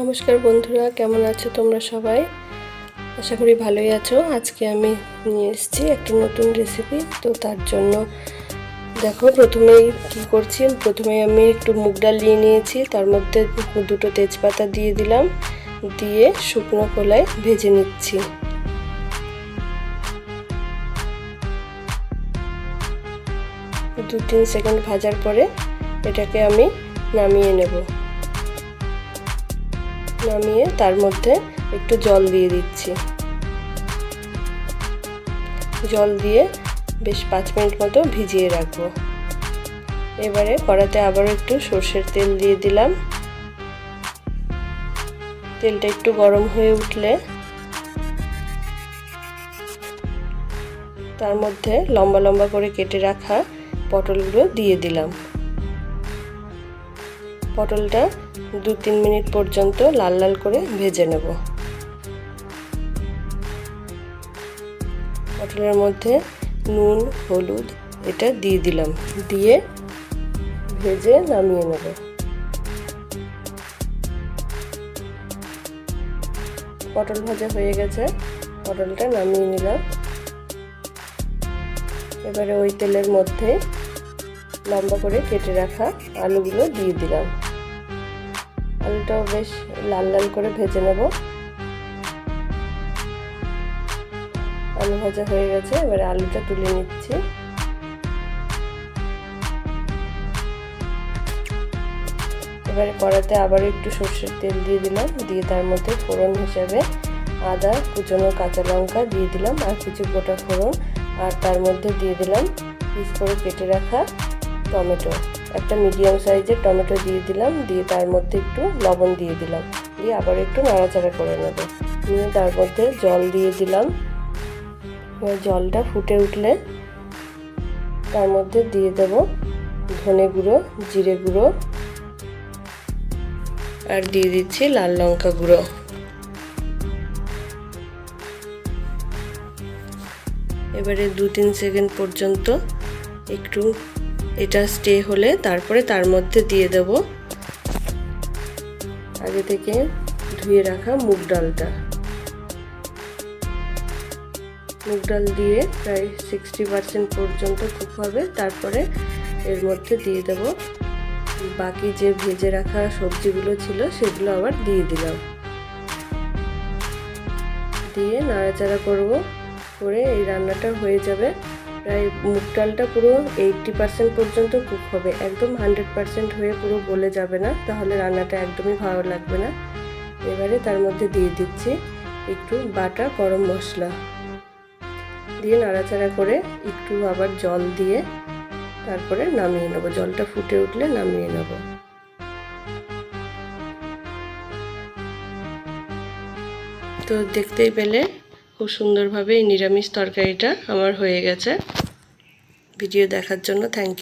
নমস্কার বন্ধুরা, কেমন আছো তোমরা সবাই? আশা করি ভালোই আছো। আজকে আমি নিয়ে এসেছি একটা নতুন রেসিপি তো তার জন্য দেখো প্রথমেই কি করছি। প্রথমে আমি একটু মুগ ডাল নিয়ে নিয়েছি, তার মধ্যে দুটো তেজপাতা দিয়ে দিলাম, দিয়ে শুকনো কলায় ভেজে নিচ্ছি। দু তিন সেকেন্ড ভাজার পরে এটাকে আমি নামিয়ে নেব। নামিয়ে তার মধ্যে একটু জল দিয়ে দিচ্ছি। জল দিয়ে বেশ পাঁচ মিনিট মতো ভিজিয়ে রাখব। এবারে কড়াতে আবারও একটু সর্ষের তেল দিয়ে দিলাম। তেলটা একটু গরম হয়ে উঠলে তার মধ্যে লম্বা লম্বা করে কেটে রাখা পটলগুলো দিয়ে দিলাম। পটলটা দু তিন মিনিট পর্যন্ত লাল লাল করে ভেজে নেব। পটলের মধ্যে নুন, হলুদ এটা দিয়ে দিলাম। দিয়ে ভেজে নামিয়ে নেব। পটল ভাজা হয়ে গেছে। পটলটা নামিয়ে নিলাম। এবারে ওই তেলের মধ্যে লম্বা করে কেটে রাখা আলুগুলো দিয়ে দিলাম। আলুটাও বেশ লাল লাল করে ভেজে নেব। আলু ভাজা হয়ে গেছে, এবারে আলুটা তুলে নিচ্ছি। এবারে কড়াতে আবার একটু সর্ষের তেল দিয়ে দিলাম, দিয়ে তার মধ্যে ফোড়ন হিসাবে আদা, কুচনো কাঁচা লঙ্কা দিয়ে দিলাম, আর কিছু গোটা ফোড়ন, আর তার মধ্যে দিয়ে দিলাম পিস করে কেটে রাখা টমেটো। একটা মিডিয়াম সাইজের টমেটো দিয়ে দিলাম, দিয়ে তার মধ্যে একটু লবণ দিয়ে দিলাম। দিয়ে আবার একটু নাড়াচাড়া করে নেব। নিয়ে তার মধ্যে জল দিয়ে দিলাম। জলটা ফুটে উঠলে তার মধ্যে দিয়ে দেব ধনে গুঁড়ো, জিরে গুঁড়ো আর দিয়ে দিচ্ছি লাল লঙ্কা গুঁড়ো। এবারে দু তিন সেকেন্ড পর্যন্ত একটু এটা স্টে হলে তারপরে তার মধ্যে দিয়ে দেব। আগে থেকে ধুয়ে রাখা মুগ ডালটা। মুগ ডাল দিয়ে প্রায় সিক্সটি পার্সেন্ট পর্যন্ত কুক হবে। তারপরে এর মধ্যে দিয়ে দেব। বাকি যে ভেজে রাখা সবজিগুলো ছিল সেগুলো আবার দিয়ে দিলাম। দিয়ে নাড়াচাড়া করব। করে এই রান্নাটা হয়ে যাবে। প্রায় মুগ ডালটা পুরো এইটটি পার্সেন্ট পর্যন্ত কুক হবে। একদম হান্ড্রেড পার্সেন্ট হয়ে পুরো গলে যাবে না, তাহলে রান্নাটা একদমই ভালো লাগবে না। এবারে তার মধ্যে দিয়ে দিচ্ছি একটু বাটা গরম মশলা। দিয়ে নাড়াচাড়া করে একটু আবার জল দিয়ে তারপরে নামিয়ে নেব। জলটা ফুটে উঠলে নামিয়ে নেব। তো দেখতেই পেলে খুব সুন্দরভাবে এই নিরামিষ তরকারিটা আমার হয়ে গেছে। ভিডিও দেখার জন্য থ্যাংক ইউ